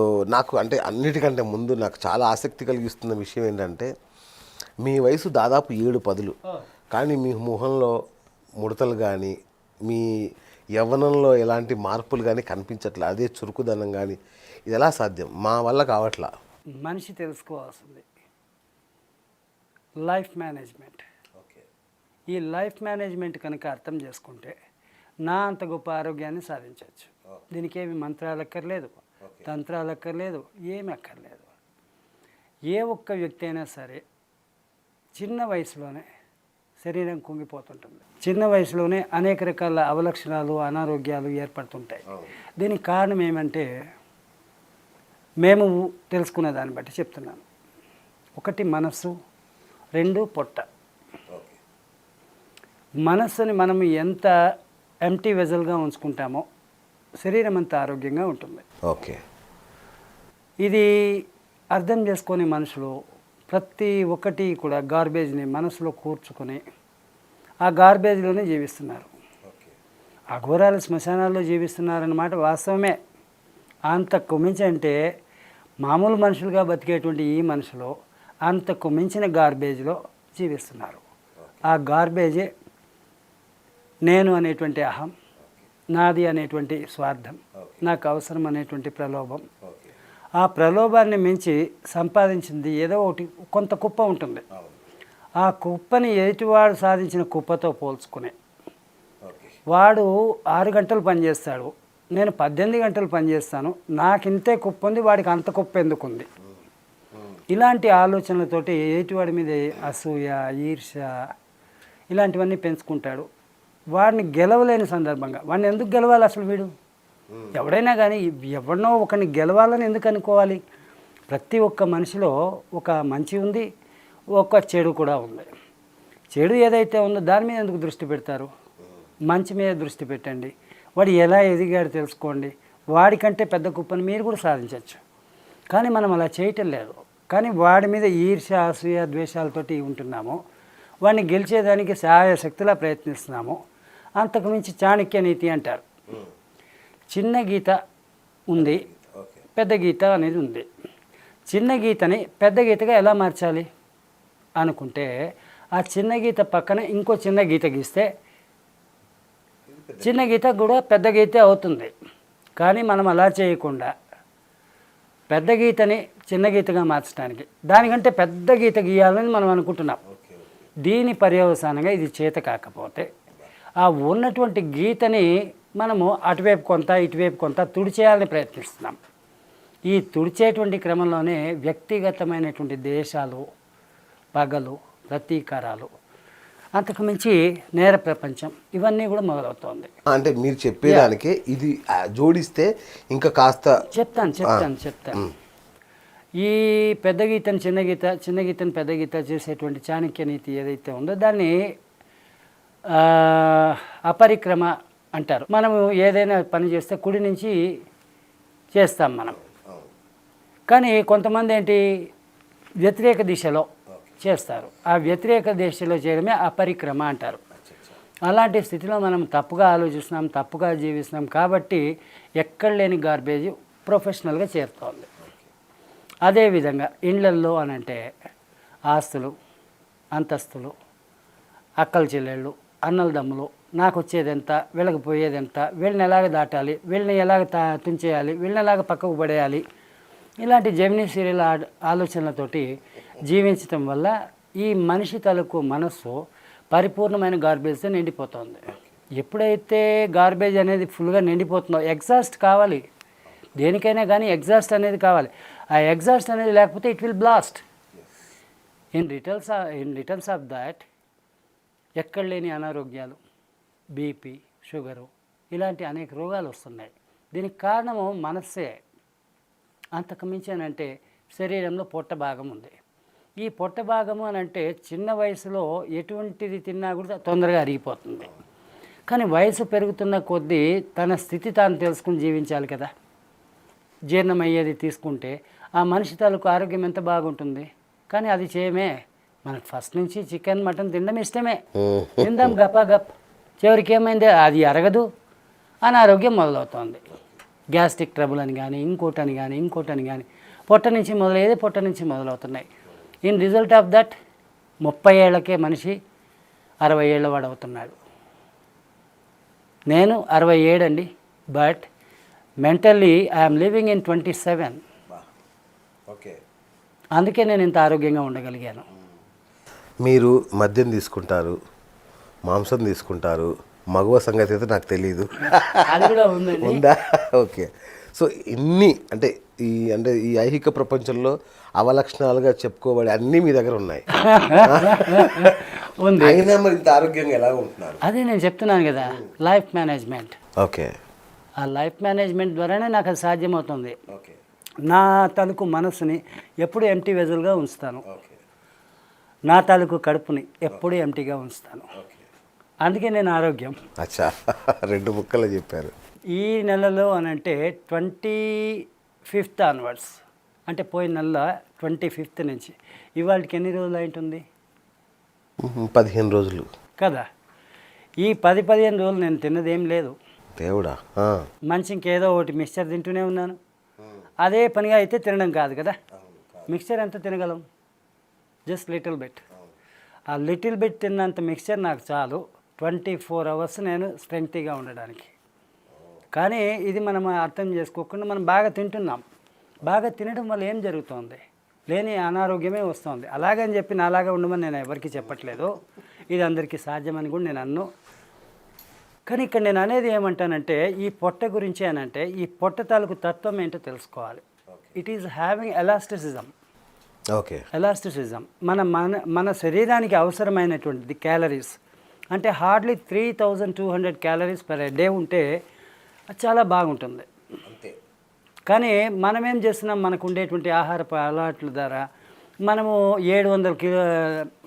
So నాకు అంటే అన్నిటికంటే ముందు నాకు చాలా ఆసక్తి కలిగిస్తున్న విషయం ఏంటంటే మీ వయసు దాదాపు ఏడు పదులు. కానీ మీ ముఖంలో ముడతలు కానీ మీ యవ్వనంలో ఎలాంటి మార్పులు కానీ కనిపించట్లే. అదే చురుకుదనం కానీ ఇది ఎలా సాధ్యం? మా వల్ల కావట్లా? మనిషి తెలుసుకోవాల్సింది. Life management. ఓకే. ఈ లైఫ్ మేనేజ్మెంట్ కనుక అర్థం చేసుకుంటే నా అంత గొప్ప ఆరోగ్యాన్ని సాధించవచ్చు. దీనికి ఏమి మంత్రాలు అక్కర్లేదు. తంత్రాలు అక్కర్లేదు ఏమి అక్కర్లేదు. ఏ ఒక్క వ్యక్తి అయినా సరే చిన్న వయసులోనే శరీరం కుంగిపోతుంటుంది. చిన్న వయసులోనే అనేక రకాల అవలక్షణాలు అనారోగ్యాలు ఏర్పడుతుంటాయి. దీనికి కారణం ఏమంటే మేము తెలుసుకున్న దాన్ని బట్టి చెప్తున్నాను. ఒకటి మనస్సు రెండు పొట్ట. మనస్సుని మనం ఎంత ఎంటీ వెజల్గా ఉంచుకుంటామో శరీరం అంత ఆరోగ్యంగా ఉంటుంది. ఓకే. ఇది అర్థం చేసుకొని మనుషులు ప్రతి ఒక్కటి కూడా గార్బేజ్ని మనసులో కూర్చుకొని ఆ గార్బేజ్లోనే జీవిస్తున్నారు. అఘోరాలు శ్మశానాల్లో జీవిస్తున్నారన్నమాట వాస్తవమే. అంతకు మించి అంటే మామూలు మనుషులుగా బతికేటువంటి ఈ మనుషులు అంతకు మించిన గార్బేజ్లో జీవిస్తున్నారు. ఆ గార్బేజే నేను అనేటువంటి అహం. నాది అనేటువంటి స్వార్థం. నాకు అవసరం అనేటువంటి ప్రలోభం. ఆ ప్రలోభాన్ని మించి సంపాదించింది ఏదో ఒకటి కొంత కుప్ప ఉంటుంది. ఆ కుప్పని ఎదుటివాడు సాధించిన కుప్పతో పోల్చుకునే. వాడు ఆరు గంటలు పనిచేస్తాడు నేను పద్దెనిమిది గంటలు పనిచేస్తాను నాకు ఇంతే కుప్ప ఉంది వాడికి అంత కుప్ప ఎందుకు ఉంది? ఇలాంటి ఆలోచనలతోటి ఎదుటివాడి మీద అసూయ ఈర్ష ఇలాంటివన్నీ పెంచుకుంటాడు. వాడిని గెలవలేని సందర్భంగా. వాడిని ఎందుకు గెలవాలి అసలు వీడు? ఎవడైనా కానీ ఎవరినో ఒకరిని గెలవాలని ఎందుకు అనుకోవాలి? ప్రతి ఒక్క మనిషిలో ఒక మంచి ఉంది ఒక చెడు కూడా ఉంది. చెడు ఏదైతే ఉందో దాని మీద ఎందుకు దృష్టి పెడతారు? మంచి మీద దృష్టి పెట్టండి. వాడు ఎలా ఎదిగాడు తెలుసుకోండి. వాడికంటే పెద్ద కుప్పని మీరు కూడా సాధించవచ్చు కానీ మనం అలా చేయటం లేదు. కానీ వాడి మీద ఈర్ష అసూయ ద్వేషాలతోటి ఉంటున్నాము. వాడిని గెలిచేదానికి సహాయ శక్తిలా ప్రయత్నిస్తున్నాము. అంతకు మించి చాణక్య నీతి అంటారు. చిన్న గీత ఉంది పెద్ద గీత అనేది ఉంది. చిన్న గీతని పెద్ద గీతగా ఎలా మార్చాలి? అనుకుంటే ఆ చిన్న గీత పక్కన ఇంకో చిన్న గీత గీస్తే చిన్న గీత కూడా పెద్ద గీతే అవుతుంది. కానీ మనం అలా చేయకుండా పెద్ద గీతని చిన్న గీతగా మార్చడానికి దానికంటే పెద్ద గీత గీయాలని మనం అనుకుంటున్నాం. దీని పర్యవసానంగా ఇది చేత కాకపోతే ఆ ఉన్నటువంటి గీతని మనము అటువైపు కొంత ఇటువైపు కొంత తుడిచేయాలని ప్రయత్నిస్తున్నాం. ఈ తుడిచేటువంటి క్రమంలోనే వ్యక్తిగతమైనటువంటి దేశాలు పగలు ప్రతీకారాలు అంతకు మించి నేర ప్రపంచం ఇవన్నీ కూడా మొదలవుతోంది. అంటే మీరు చెప్పేదానికే ఇది జోడిస్తే ఇంకా కాస్త చెప్తాను చెప్తాను చెప్తాను. ఈ పెద్ద గీతను చిన్న గీత చిన్న గీతను పెద్ద గీత చేసేటువంటి చాణక్య నీతి ఏదైతే ఉందో దాన్ని అపరిక్రమ అంటారు. మనము ఏదైనా పని చేస్తే కుడి నుంచి చేస్తాం మనం. కానీ కొంతమంది ఏంటి వ్యతిరేక దిశలో చేస్తారు. ఆ వ్యతిరేక దిశలో చేయడమే అపరిక్రమ అంటారు. అలాంటి స్థితిలో మనం తప్పుగా ఆలోచిస్తున్నాం తప్పుగా జీవిస్తున్నాం కాబట్టి ఎక్కడ లేని గార్బేజ్ ప్రొఫెషనల్గా చేరుతోంది. అదేవిధంగా ఇండ్లల్లో అని అంటే ఆస్తులు అంతస్తులు అక్కల చెల్లెళ్ళు అన్నల దమ్ములు నాకు వచ్చేది ఎంత వీళ్ళకి పోయేది ఎంత వీళ్ళని ఎలాగ దాటాలి వీళ్ళని ఎలాగ తా తుంచేయాలి వీళ్ళని ఎలాగ పక్కకు పడేయాలి. ఇలాంటి జమినీ సీరియల్ ఆ- ఆలోచనలతోటి జీవించటం వల్ల ఈ మనిషి తలకు మనస్సు పరిపూర్ణమైన గార్బేజ్తో నిండిపోతుంది. ఎప్పుడైతే గార్బేజ్ అనేది ఫుల్గా నిండిపోతుందో ఎగ్జాస్ట్ కావాలి. దేనికైనా కానీ ఎగ్జాస్ట్ అనేది కావాలి. ఆ ఎగ్జాస్ట్ అనేది లేకపోతే it will blast. In returns in returns of that ఎక్కడ లేని అనారోగ్యాలు బీపీ షుగరు ఇలాంటి అనేక రోగాలు వస్తున్నాయి. దీనికి కారణము మనస్సే. అంతకు మించి అంటే శరీరంలో పొట్ట భాగం ఉంది. ఈ పొట్ట భాగము అని అంటే చిన్న వయసులో ఎటువంటిది తిన్నా కూడా తొందరగా అరిగిపోతుంది. కానీ వయసు పెరుగుతున్న కొద్దీ తన స్థితి తాను తెలుసుకుని జీవించాలి కదా. జీర్ణమయ్యేది తీసుకుంటే ఆ మనిషి తాలూకు ఆరోగ్యం ఎంత బాగుంటుంది? కానీ అది చేయమే. మనకు ఫస్ట్ నుంచి చికెన్ మటన్ తినడం ఇష్టమే. తిందాం గపా గప్. చివరికి ఏమైంది? అది అరగదు. అనారోగ్యం మొదలవుతోంది. గ్యాస్ట్రిక్ ట్రబుల్ అని కానీ ఇంకోటి అని కానీ ఇంకోటి అని కానీ పొట్ట నుంచి మొదలయ్యేది పొట్ట నుంచి మొదలవుతున్నాయి. ఇన్ రిజల్ట్ ఆఫ్ దట్ ముప్పై ఏళ్ళకే మనిషి అరవై ఏళ్ళ వాడు అవుతున్నాడు నేను అరవై ఏడండి but mentally I'm living in twenty seven okay. అందుకే నేను ఇంత ఆరోగ్యంగా ఉండగలిగాను. మీరు మద్యం తీసుకుంటారు మాంసం తీసుకుంటారు మగవ సంగతి అయితే నాకు తెలియదు అది కూడా ఉందండి. ఉందా? ఓకే. సో ఇన్ని అంటే ఈ అంటే ఈ ఐహిక ప్రపంచంలో అవలక్షణాలుగా చెప్పుకోబడే అన్నీ మీ దగ్గర ఉన్నాయి. ఉంది. అయినా మరి ఇంత ఆరోగ్యంగా ఎలా ఉంటున్నారు? అదే నేను చెప్తున్నాను కదా లైఫ్ మేనేజ్మెంట్. ఓకే. ఆ లైఫ్ మేనేజ్మెంట్ ద్వారానే నాకు అది సాధ్యమవుతుంది. నా తలుకు మనసుని ఎప్పుడు ఎంటీ వెజల్గా ఉంచుతాను. నా తాలూకు కడుపుని ఎప్పుడు ఎంటీగా ఉంచుతాను. అందుకే నేను ఆరోగ్యం. అచ్చా రెండు ముక్కలు చెప్పారు. ఈ నెలలో అని అంటే ట్వంటీ ఫిఫ్త్ ఆన్వర్డ్స్ అంటే పోయిన నెల ట్వంటీ ఫిఫ్త్ నుంచి. ఇవాళకి ఎన్ని రోజులు అయింటుంది? పదిహేను రోజులు. కదా. ఈ పది పదిహేను రోజులు నేను తిన్నది లేదు. దేవుడా. మంచి ఇంకేదో ఒకటి మిక్చర్ తింటూనే ఉన్నాను. అదే పనిగా అయితే తినడం కాదు కదా. మిక్చర్ ఎంత తినగలం? Just little bit. ఆ లిటిల్ బిట్ తిన్నంత మిక్చర్ నాకు చాలు. ట్వంటీ ఫోర్ అవర్స్ నేను స్ట్రెంగ్తీగా ఉండడానికి. కానీ ఇది మనం అర్థం చేసుకోకుండా మనం బాగా తింటున్నాం. బాగా తినడం వల్ల ఏం జరుగుతుంది? లేని అనారోగ్యమే వస్తుంది. అలాగని చెప్పి నాలాగా ఉండమని నేను ఎవరికి చెప్పట్లేదు. ఇది అందరికీ సాధ్యమని కూడా నేను అన్ను. కానీ ఇక్కడ నేను అనేది ఏమంటానంటే ఈ పొట్ట గురించి అనంటే ఈ పొట్ట తాలూకు తత్వం ఏంటో తెలుసుకోవాలి. It is having elasticism okay. Elasticism మన మన మన శరీరానికి అవసరమైనటువంటిది క్యాలరీస్ అంటే hardly three thousand two hundred calories per day ఉంటే చాలా బాగుంటుంది. అంతే. కానీ మనం ఏం చేస్తున్నాం? మనకు ఉండేటువంటి ఆహారపు అలవాట్ల ద్వారా మనము ఏడు వందల కిలో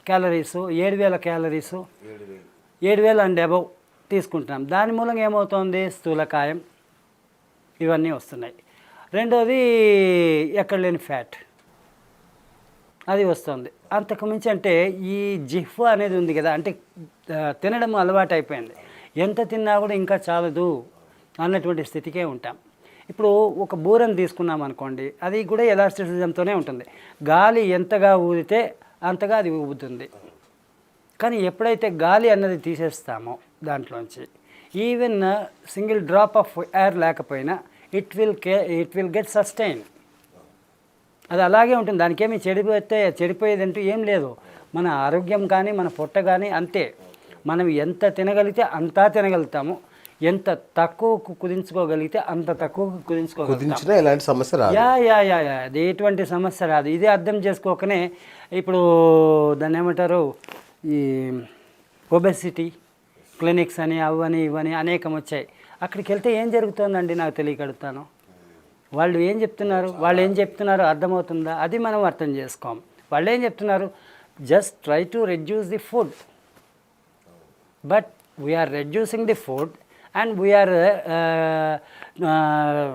క్యాలరీసు ఏడు వేల క్యాలరీసు ఏడు వేలు. ఏడు వేలు అండ్ అబవ్ తీసుకుంటున్నాం. దాని మూలంగా ఏమవుతుంది? స్థూలకాయం. ఇవన్నీ వస్తున్నాయి. రెండోది ఎక్కడ లేని ఫ్యాట్ అది వస్తుంది. అంతకుమించి అంటే ఈ జిహ్వ అనేది ఉంది కదా అంటే తినడం అలవాటు అయిపోయింది ఎంత తిన్నా కూడా ఇంకా చాలదు అన్నటువంటి స్థితికే ఉంటాం. ఇప్పుడు ఒక బూరను తీసుకున్నాం అనుకోండి అది కూడా ఎలాస్టిసిజంతోనే ఉంటుంది. గాలి ఎంతగా ఊదితే అంతగా అది ఊగుతుంది కానీ ఎప్పుడైతే గాలి అన్నది తీసేస్తామో దాంట్లోంచి even single drop of air లేకపోయినా ఇట్ విల్ కే ఇట్ విల్ గెట్ సస్టైన్ అది అలాగే ఉంటుంది. దానికి ఏమి చెడిపోతే చెడిపోయేది అంటూ ఏం లేదు. మన ఆరోగ్యం కానీ మన పొట్ట కానీ అంతే. మనం ఎంత తినగలిగితే అంతా తినగలుగుతాము. ఎంత తక్కువకు కుదించుకోగలిగితే అంత తక్కువకు కుదించుకోగలుగుతాం ఎలాంటి సమస్య రాదు. Yeah yeah yeah yeah. అది ఎటువంటి సమస్య రాదు. ఇదే అర్థం చేసుకోకనే ఇప్పుడు దాన్ని ఏమంటారు? ఈ ఒబెసిటీ క్లినిక్స్ అని అవని ఇవని అనేకం వచ్చాయి. అక్కడికి వెళ్తే ఏం జరుగుతుందండి నాకు తెలియక అడుగుతాను. వాళ్ళు ఏం చెప్తున్నారు? వాళ్ళు ఏం చెప్తున్నారో అర్థమవుతుందా? అది మనం అర్థం చేసుకోం. వాళ్ళు ఏం చెప్తున్నారు? Just try to reduce the food the food and we are uh, uh,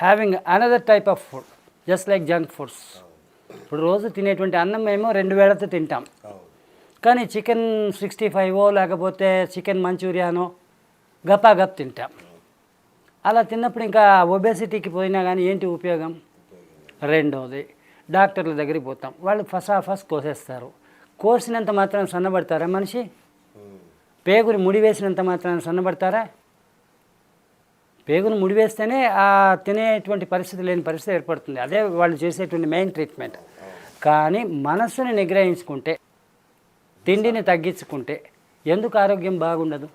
having another type of food just like junk foods. ఇప్పుడు రోజు తినేటువంటి అన్నం మేము రెండు వేళతో తింటాం. కానీ చికెన్ సిక్స్టీ ఫైవో లేకపోతే చికెన్ మంచూరియానో గపా గప్ తింటాం. అలా తిన్నప్పుడు ఇంకా ఒబేసిటీకి పోయినా కానీ ఏంటి ఉపయోగం? రెండవది డాక్టర్ల దగ్గరికి పోతాం. వాళ్ళు ఫసా ఫస్ కోసేస్తారు. కోసినంత మాత్రం సన్నబడతారా మనిషి? పేగుని ముడి వేసినంత సన్నబడతారా? పేగును ముడి వేస్తేనే ఆ తినేటువంటి పరిస్థితి లేని పరిస్థితి ఏర్పడుతుంది. అదే వాళ్ళు చేసేటువంటి మెయిన్ ట్రీట్మెంట్ కానీ మనస్సుని నిగ్రహించుకుంటే తిండిని తగ్గించుకుంటే ఎందుకు ఆరోగ్యం బాగుండదు?